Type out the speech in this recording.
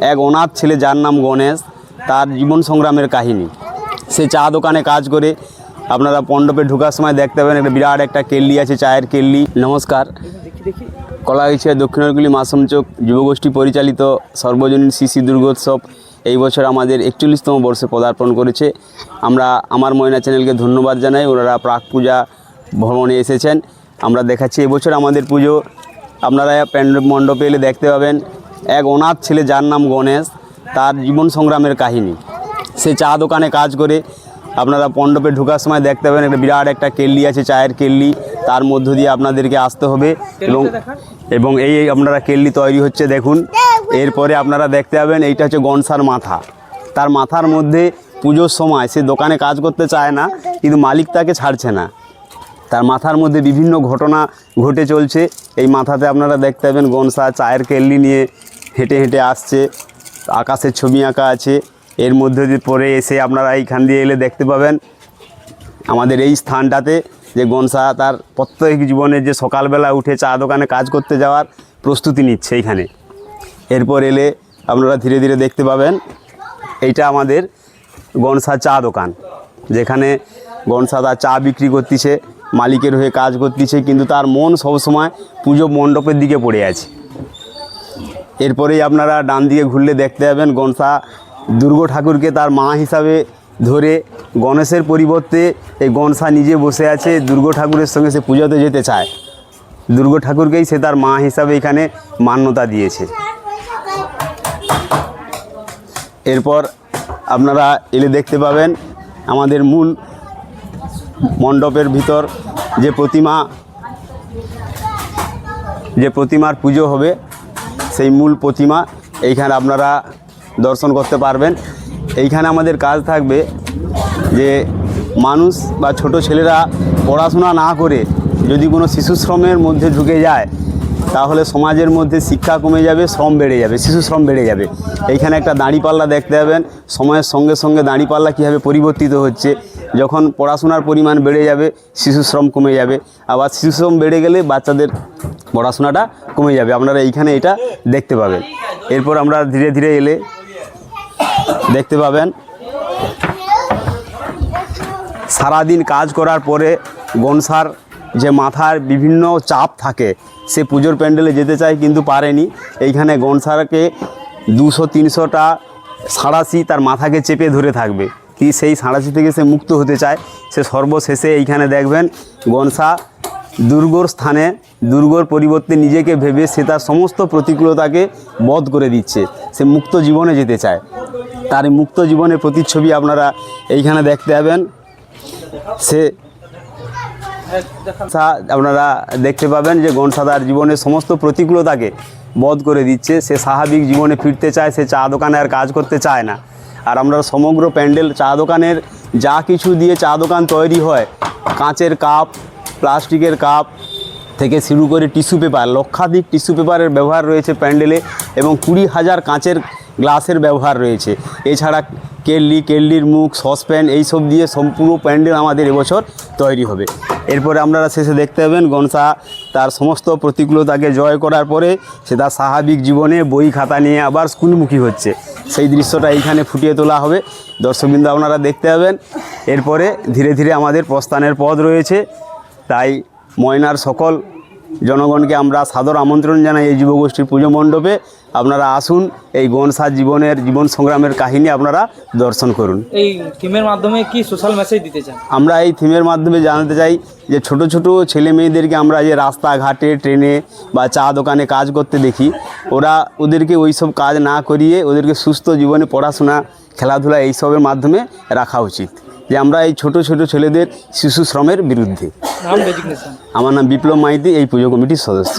এক অনাথ ছেলে যার নাম গণেশ, তার জীবন সংগ্রামের কাহিনী। সে চা দোকানে কাজ করে, আপনারা মণ্ডপে ঢোকার সময় দেখতে পাবেন একটা বিরাট একটা কেল্লি আছে, চায়ের কেল্লি। নমস্কার। কলাগাছিয়া দক্ষিণারগুলি মাসমচোক যুবগোষ্ঠী পরিচালিত, সর্বজনীন শিশি দুর্গোৎসব এই বছর আমাদের একচল্লিশতম বর্ষে পদার্পণ করেছে। আমরা আমার ময়না চ্যানেলকে ধন্যবাদ জানাই, ওনারা প্রাক পূজা ভ্রমণে এসেছেন। আমরা দেখাচ্ছি এবছর আমাদের পুজো। আপনারা প্যান্ড- মণ্ডপে এলে দেখতে পাবেন। এক অনাথ ছেলে যার নাম গণেশ তার জীবন সংগ্রামের কাহিনী। সে চা দোকানে কাজ করে আপনারা মণ্ডপে ঢোকার সময় দেখতে পাবেন একটা বিরাট একটা কেল্লি আছে চায়ের কেল্লি। তার মধ্য দিয়ে আপনাদেরকে আসতে হবে এবং এবং এই এই আপনারা কেল্লি তৈরি হচ্ছে দেখুন। এরপরে আপনারা দেখতে পাবেন এইটা হচ্ছে গনসার মাথা। তার মাথার মধ্যে পুজোর সময় সে দোকানে কাজ করতে চায় না কিন্তু মালিক তাকে ছাড়ছে না। তার মাথার মধ্যে বিভিন্ন ঘটনা ঘটে চলছে। এই মাথাতে আপনারা দেখতে পাবেন গনসা চায়ের কেল্লি নিয়ে হেঁটে হেঁটে আসছে আকাশের ছবি আঁকা আছে, এর মধ্যে দিয়ে পরে এসে আপনারা এইখান দিয়ে এলে দেখতে পাবেন আমাদের এই স্থানটাতে যে গনসা তার প্রত্যেক জীবনের যে সকালবেলা উঠে চা দোকানে কাজ করতে যাওয়ার প্রস্তুতি নিচ্ছে এইখানে। এরপর এলে আপনারা ধীরে ধীরে দেখতে পাবেন, এইটা আমাদের গনসা চা দোকান, যেখানে গনসা তার চা বিক্রি করতেছে, মালিকের হয়ে কাজ করতেছে, কিন্তু তার মন সবসময় পুজো মণ্ডপের দিকে পড়ে আছে। এরপরেই আপনারা ডান দিকে ঘুরলে দেখতে পাবেন গনসা দুর্গা ঠাকুরকে তার মা হিসাবে ধরে গণেশের পরিবর্তে এই গনসা নিজে বসে আছে, দুর্গা ঠাকুরের সঙ্গে সে পুজোতে যেতে চায়। দুর্গা ঠাকুরকেই সে তার মা হিসাবে এখানে মান্যতা দিয়েছে। এরপর আপনারা এলে দেখতে পাবেন আমাদের মূল মণ্ডপের ভিতর যে প্রতিমা, যে প্রতিমার পুজো হবে সেই মূল প্রতিমা এইখানে আপনারা দর্শন করতে পারবেন। এইখানে আমাদের কাজ থাকবে যে মানুষ বা ছোট ছেলেরা পড়াশোনা না করে যদি কোনো শিশু শ্রমের মধ্যে ঢুকে যায়, তাহলে সমাজের মধ্যে শিক্ষা কমে যাবে, শ্রম বেড়ে যাবে, শিশু শ্রম বেড়ে যাবে। এইখানে একটা দাঁড়িপাল্লা দেখতে পাবেন। সময়ের সঙ্গে সঙ্গে দাঁড়িপাল্লা কীভাবে পরিবর্তিত হচ্ছে যখন পড়াশোনার পরিমাণ বেড়ে যাবে শিশু শ্রম কমে যাবে। আবার শিশু শ্রম বেড়ে গেলে বাচ্চাদের পড়াশোনাটা কমে যাবে। আপনারা এইখানে এটা দেখতে পাবেন। এরপর আমরা ধীরে ধীরে এলে দেখতে পাবেন, সারাদিন কাজ করার পরে গনসার যে মাথার বিভিন্ন চাপ থাকে, সে পুজোর প্যান্ডেলে যেতে চায় কিন্তু পারেনি। এইখানে গনসারকে দুশো, তিনশোটা সাঁড়াশি তার মাথাকে চেপে ধরে থাকবে। কি সেই সাঁড়াশি থেকে সে মুক্ত হতে চায়? সে সর্বশেষে এইখানে দেখবেন, গনসা দুর্গর স্থানে, দুর্গর পরিবর্তে নিজেকে ভেবে সে তার সমস্ত প্রতিকূলতাকে বধ করে দিচ্ছে। সে মুক্ত জীবনে যেতে চায়। তার মুক্ত জীবনের প্রতিচ্ছবি আপনারা এইখানে দেখতে পাবেন। সা- আপনারা দেখতে পাবেন যে গনসা তার জীবনের সমস্ত প্রতিকূলতাকে বধ করে দিচ্ছে। সে স্বাভাবিক জীবনে ফিরতে চায়, সে চা দোকানে আর কাজ করতে চায় না। আর আমরা সমগ্র প্যান্ডেল, চা দোকানের যা কিছু দিয়ে চা দোকান তৈরি হয়, কাঁচের কাপ, প্লাস্টিকের কাপ থেকে শুরু করে টিস্যু পেপার, লক্ষাধিক টিস্যু পেপারের ব্যবহার রয়েছে প্যান্ডেলে এবং কুড়ি হাজার কাঁচের গ্লাসের ব্যবহার রয়েছে। এছাড়া কেল্লি, কেল্লির মুখ, সসপ্যান এইসব দিয়ে সম্পূর্ণ প্যান্ডেল আমাদের এবছর তৈরি হবে। এরপরে আপনারা শেষে দেখতে পাবেন গনসা, তার সমস্ত প্রতিকূলতাকে জয় করার পরে সে তার স্বাভাবিক জীবনে বই খাতা নিয়ে আবার স্কুলমুখী হচ্ছে। সেই দৃশ্যটা এইখানে ফুটিয়ে তোলা হবে। দর্শকবৃন্দ, আপনারা দেখতে পাবেন। এরপরে ধীরে ধীরে আমাদের প্রস্থানের পথ রয়েছে। তাই ময়নার সকল জনগণকে আমরা সাদর আমন্ত্রণ জানাই এই যুবগোষ্ঠীর পুজো মণ্ডপে। আপনারা আসুন এই গনসার জীবনের জীবন সংগ্রামের কাহিনী আপনারা দর্শন করুন। এই থিমের মাধ্যমে কি সোশ্যাল মেসেজ দিতে চান? আমরা এই থিমের মাধ্যমে জানাতে চাই যে ছোট ছোট ছেলে মেয়েদেরকে আমরা যে রাস্তাঘাটে ট্রেনে বা চা দোকানে কাজ করতে দেখি ওরা ওদেরকে ওই সব কাজ না করিয়ে ওদেরকে সুস্থ জীবনে পড়াশোনা খেলাধুলা এইসবের মাধ্যমে রাখা উচিত। যে আমরা এই ছোট ছোট ছেলেদের শিশু শ্রমের বিরুদ্ধে। আমার নাম বিপ্লব মাইতি এই পুজো কমিটির সদস্য।